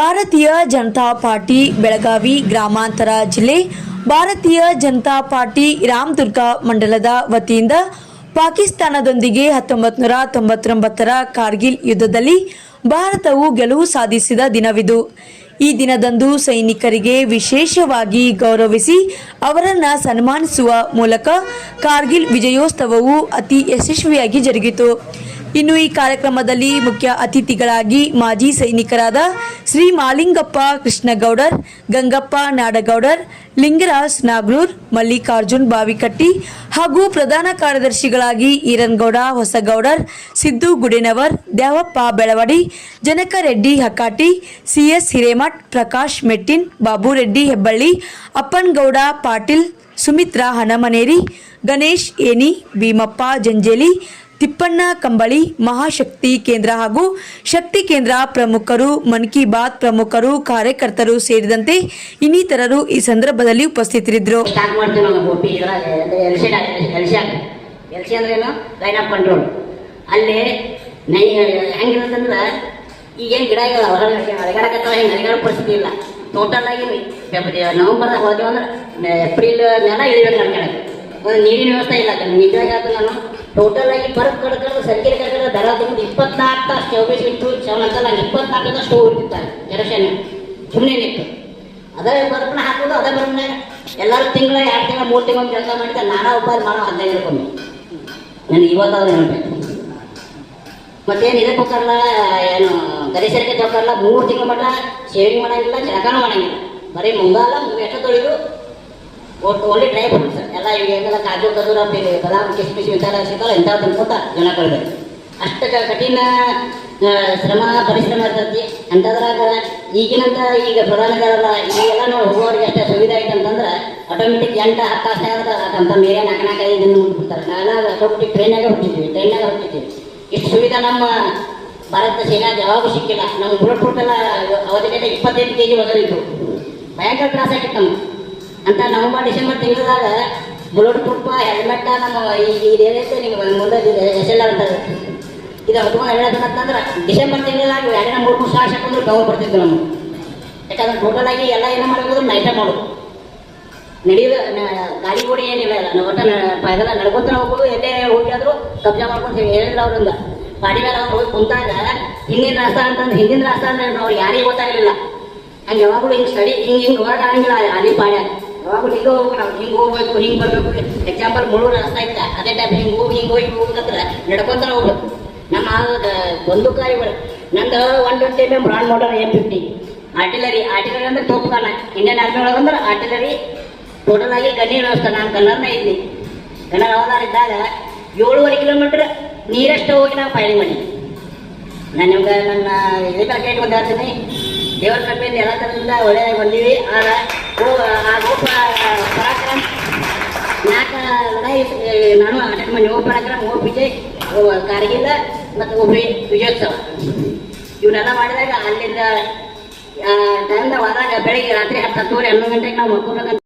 ಭಾರತೀಯ ಜನತಾ ಪಾರ್ಟಿ, ಬೆಳಗಾವಿ ಗ್ರಾಮಾಂತರ ಜಿಲ್ಲೆ, ಭಾರತೀಯ ಜನತಾ ಪಾರ್ಟಿ, ರಾಮದುರ್ಗ ಮಂಡಲದ ವತಿಯಿಂದ ಪಾಕಿಸ್ತಾನದೊಂದಿಗೆ ಹತ್ತೊಂಬತ್ತು ನೂರ ತೊಂಬತ್ತೊಂಬತ್ತರ ಕಾರ್ಗಿಲ್ ಯುದ್ಧದಲ್ಲಿ ಭಾರತವು ಗೆಲುವು ಸಾಧಿಸಿದ ದಿನವಿದು. ಈ ದಿನದಂದು ಸೈನಿಕರಿಗೆ ವಿಶೇಷವಾಗಿ ಗೌರವಿಸಿ ಅವರನ್ನು ಸನ್ಮಾನಿಸುವ ಮೂಲಕ ಕಾರ್ಗಿಲ್ ವಿಜಯೋತ್ಸವವು ಅತಿ ಯಶಸ್ವಿಯಾಗಿ ಜರುಗಿತು. ಇನ್ನು ಈ ಕಾರ್ಯಕ್ರಮದಲ್ಲಿ ಮುಖ್ಯ ಅತಿಥಿಗಳಾಗಿ ಮಾಜಿ ಸೈನಿಕರಾದ ಶ್ರೀ ಮಾಲಿಂಗಪ್ಪ ಕೃಷ್ಣಗೌಡರ್, ಗಂಗಪ್ಪ ನಾಡಗೌಡರ್, ಲಿಂಗರಾಜ್ ನಾಗ್ಲೂರ್ ಮಲ್ಲಿಕಾರ್ಜುನ್ ಬಾವಿಕಟ್ಟಿ ಹಾಗೂ ಪ್ರಧಾನ ಕಾರ್ಯದರ್ಶಿಗಳಾಗಿ ಈರನ್ಗೌಡ, ಹೊಸಗೌಡರ್, ಸಿದ್ದು ಗುಡೇನವರ್ ದ್ಯಾವಪ್ಪ ಬೆಳವಡಿ, ಜನಕರೆಡ್ಡಿ ಹಕಾಟಿ, ಸಿಎಸ್ ಹಿರೇಮಠ್, ಪ್ರಕಾಶ್ ಮೆಟ್ಟಿನ್, ಬಾಬುರೆಡ್ಡಿ ಹೆಬ್ಬಳ್ಳಿ, ಅಪ್ಪನ್ಗೌಡ ಪಾಟೀಲ್, ಸುಮಿತ್ರಾ ಹನಮನೇರಿ, ಗಣೇಶ್ ಏನಿ ಭೀಮಪ್ಪ ಜಂಜೇಲಿ ತಿಪ್ಪಣ್ಣ ಕಂಬಳಿ ಮಹಾಶಕ್ತಿ ಕೇಂದ್ರ ಹಾಗೂ ಶಕ್ತಿ ಕೇಂದ್ರ ಪ್ರಮುಖರು, ಮನ್ ಕಿ ಬಾತ್ ಪ್ರಮುಖರು, ಕಾರ್ಯಕರ್ತರು ಸೇರಿದಂತೆ ಇನ್ನಿತರರು ಈ ಸಂದರ್ಭದಲ್ಲಿ ಉಪಸ್ಥಿತರಿದ್ದರು. ಈಗೇನು ಗಿಡ ಇಲ್ಲ ಹೊರಗಡೆ ಅಳಗಾಡಕತ್ತಾವ ಹೆಂಗೆ ಪರಿಸ್ಥಿತಿ ಇಲ್ಲ. ಟೋಟಲ್ ಆಗಿ ನವಂಬರ್ದಾಗ ಹೋದ್ವಿ ಅಂದ್ರೆ ಏಪ್ರಿಲ್ ನೆಲ ಇಳಿಬೇಕು ಒಂದು ನೀರಿನ ವ್ಯವಸ್ಥೆ ಇಲ್ಲ, ನಿಜವಾಗಿ ಹೇಳ್ತೀನಿ ನಾನು ಟೋಟಲ್ ಆಗಿ ಬರ್ಕ್ ಕಡ್ಕೊಂಡು ಸರ್ಕಾರಿ ಕಡ್ಕೊಂಡು ದರ ತಗೊಂಡು ಇಪ್ಪತ್ನಾಲ್ಕು ತಾಸು ಚೌಬೀಸ್ ಇಂಟು ಸೆವೆನ್ ಅಂತ ನಂಗೆ ಇಪ್ಪತ್ನಾಲ್ಕು ತಾಸು ಸ್ಟೋವ್ ಇಟ್ಟಿರ್ತಾರೆ ಕೆರಸೇನೆ ಸುಮ್ಮನೆ ನಿಂತು ಅದೇ ಬರ್ಪಣ ಹಾಕೋದು, ಅದೇ ಬರ್ಪಣ ಎಲ್ಲರೂ ತಿಂಗಳ, ಎರಡು ತಿಂಗಳ, ಮೂರು ತಿಂಗಳ ಕೆಲಸ ಮಾಡಿದ್ರೆ ನಾನಾ ಒಬ್ಬ ಮಾಡೋ ಹದಿನೈದು ರೂಪಾಯಿ ನನಗೆ ಇವತ್ತಾದ್ರೂ ಹೇಳ್ಬೇಕು. ಮತ್ತೇನು ಇದಕ್ಕೆ ಹೋಗಲ್ಲ ಏನು ಗರಿಸರಿಗೆ ಹೋಗ್ತಾರಲ್ಲ, ಮೂರು ತಿಂಗಳ ಮಟ್ಟ ಶೇವಿಂಗ್ ಮಾಡಂಗಿಲ್ಲ, ಜಳಕನೂ ಮಾಡಂಗಿಲ್ಲ. ಬರೀ ಮುಂಗಾಲ ಎಷ್ಟು ತೊಳಿದು ಓನ್ಲಿ ಡ್ರೈ ಫ್ರೂಟ್ಸ್ ಎಲ್ಲ ಈಗ ಏನೆಲ್ಲ ಕಾಜು ಕದೂರ ಬದಾಮ್, ಕಿಸ್ಮಿಸ್ ವಿಚಾರ ಸಿಗಲ್ಲ ಇಂಥವು ತಿನ್ಕೋತ ಜನ ಕಳ್ಬೇಕು. ಅಷ್ಟು ಕಠಿಣ ಶ್ರಮ, ಪರಿಶ್ರಮ ಇರ್ತೈತಿ. ಅಂಥದ್ರಾಗ ಈಗಿನಂತ ಈಗ ಪ್ರಧಾನಿದಾರಲ್ಲ ಈಗೆಲ್ಲ ನೋಡಿ ಹೋಗೋರಿಗೆ ಅಷ್ಟೇ ಸುವಿಧೆ ಐತೆ ಅಂತಂದ್ರೆ ಆಟೋಮೆಟಿಕ್ ಎಂಟು, ಹತ್ತು ತಾಸು ಅಂತ ಮೇಲೆ ನಾಲ್ಕು ನಾಲ್ಕು, ಐದು ದಿನ ಮುಟ್ಬಿಡ್ತಾರೆ ನಾನು ಆಟೋಮೆಟಿಕ್ ಟ್ರೈನಾಗ ಹೊಟ್ಟಿದ್ವಿ ಟ್ರೈನಾಗೆ ಹೊಟ್ಟಿದ್ವಿ ಇಷ್ಟು ಸುವಿಧೆ ನಮ್ಮ ಭಾರತ ಸೇನಾ ಯಾವಾಗೂ ಸಿಕ್ಕಿಲ್ಲ. ನಮ್ಮ ಬುಲೆಟ್ ಪ್ರೂಫ್ ಎಲ್ಲ ಅವಧಿಗೆ ಇಪ್ಪತ್ತೈದು ಕೆ ಜಿ ಒದರಿದ್ರು ಭಯಂಕರ ತ್ರಾಸ ಆಗಿತ್ತು ನಮ್ಗೆ. ಅಂತ ನವಂಬರ್ ಡಿಸೆಂಬರ್ ತಿಂಗಳದಾಗ ಬುಲೆಟ್ ಪ್ರೂಫ್ ಹೆಲ್ಮೆಟ್ ನಮ್ಮ ಈ ಇದು ಏನೈತೆ ನಿಮ್ಗೆ ಮುಂದೆ ಎಸ್ ಎಲ್ ಅಂತ ಇದು ಹತ್ಕೊಂಡು ಹೇಳೋದಂತಂದ್ರೆ ಡಿಸೆಂಬರ್ ತಿಂಗಳಾಗ ಎರಡನೇ ಮೂರು ಮೂರು ಸಾವಿರ ಹಾಕೊಂಡ್ರು ಕವರ್ ಬರ್ತಿದ್ವಿ ನಮ್ಗೆ. ಯಾಕಂದ್ರೆ ಟೋಟಲ್ ಆಗಿ ಎಲ್ಲ ಏನು ಮಾಡ್ಬೋದು ನೈಟ ಮಾಡೋದು. ನಡೆಯೋದು ಗಾಡಿ ಕೂಡ ಏನಿಲ್ಲ ನಾವು ಒಟ್ಟು ಪೈದಲ ನಡ್ಕೊಂತ ಹೋಗ್ಬೋದು, ಎಲ್ಲೇ ಹೋಗಿದ್ರು ಕಬ್ಜಾ ಮಾಡ್ಕೊಂಡು ಹೇಳಿದ್ರು ಅವ್ರಿಂದ ಗಾಡಿ ಮೇಲೆ ಅವ್ರು ಹೋಗಿ ಕುಂತಾಗ, ಹಿಂದಿನ ರಾಸ್ತಾ ಅಂತಂದ್ರೆ ಹಿಂದಿನ ರಾಸ್ತಾ ಅಂದ್ರೆ ಅವ್ರು ಯಾರಿಗೂ ಗೊತ್ತಾಗಲಿಲ್ಲ. ಹಂಗೆ ಯಾವಾಗಲೂ ಹಿಂಗೆ ಸ್ಟಡಿ ಹಿಂಗೆ ಹಿಂಗೆ ಹೊರಟಾಗಿಲ್ಲ ಅಲ್ಲಿ ಪಾಡ್ಯ ಯಾವಾಗಲೂ ಹಿಂಗೆ ಹೋಗ್ಬೇಕು ನಾವು ಹಿಂಗೆ ಹೋಗ್ಬೇಕು, ಹಿಂಗೆ ಬರಬೇಕು. ಎಕ್ಸಾಂಪಲ್ ಮುಳುಗು ರಸ್ತಾ ಇತ್ತ ಅದೇ ಟೈಮ್ ಹಿಂಗೆ ಹೋಗಿ ಹಿಂಗೆ ಹೋಗಿ ಹೋಗ್ಬೇಕಂದ್ರೆ ನಡ್ಕೊಂತ ಹೋಗ್ಬೇಕು. ನಮ್ಮ ಬಂದೂಕಾರಿಗಳು ನಂದು one twenty M M Brandt mortar M fifty artillery artillery ಅಂದ್ರೆ ತೋಪ್ಗಾನ. ಇಂಡಿಯನ್ ಆರ್ಮಿ ಒಳಗಂದ್ರೆ ಆರ್ಟಿಲರಿ ಟೋಟಲ್ ಆಗಿ ಗಣ್ಯ ವ್ಯವಸ್ಥೆ ನಾನು ಕನ್ನಡನ ಇದ್ದೀನಿ ಕನ್ನಡ ಅವತಾರ ಇದ್ದಾಗ ಏಳುವರೆ ಕಿಲೋಮೀಟರ್ ನೀರಷ್ಟು ಹೋಗಿ ನಾವು ಫೈರಿಂಗ್ ಮಾಡಿ ನಾನು ನಿಮ್ಗೆ ನನ್ನ ಇದಕ್ಕೆ ಕೇಳ್ಕೊಂಡು ಒಂದು ಹೇಳ್ತೀನಿ. ದೇವರ ಕೃಪೆಯಿಂದ ಎಲ್ಲ ಥರದಿಂದ ಒಳ್ಳೆಯ ಬಂದೀವಿ. ಆಗ ನಾನು ಅಟೆಂಡ್ ಮಾಡಿ ಒಬ್ಬ ಮೂರು ವಿಜಯ್ ಕಾರ್ಗಿಲ್ಲ ಮತ್ತು ಒಬ್ಬರು ವಿಜಯೋತ್ಸವ. ಇವನ್ನೆಲ್ಲ ಮಾಡಿದಾಗ ಅಲ್ಲಿಂದ ಟೈಮ್ದಾಗ ಹೋದಾಗ ಬೆಳಿಗ್ಗೆ ರಾತ್ರಿ ಹತ್ತು ಹತ್ತುವರೆ ಹನ್ನೊಂದು ಗಂಟೆಗೆ ನಾವು ಮಲ್ಕೊಬೇಕಂತ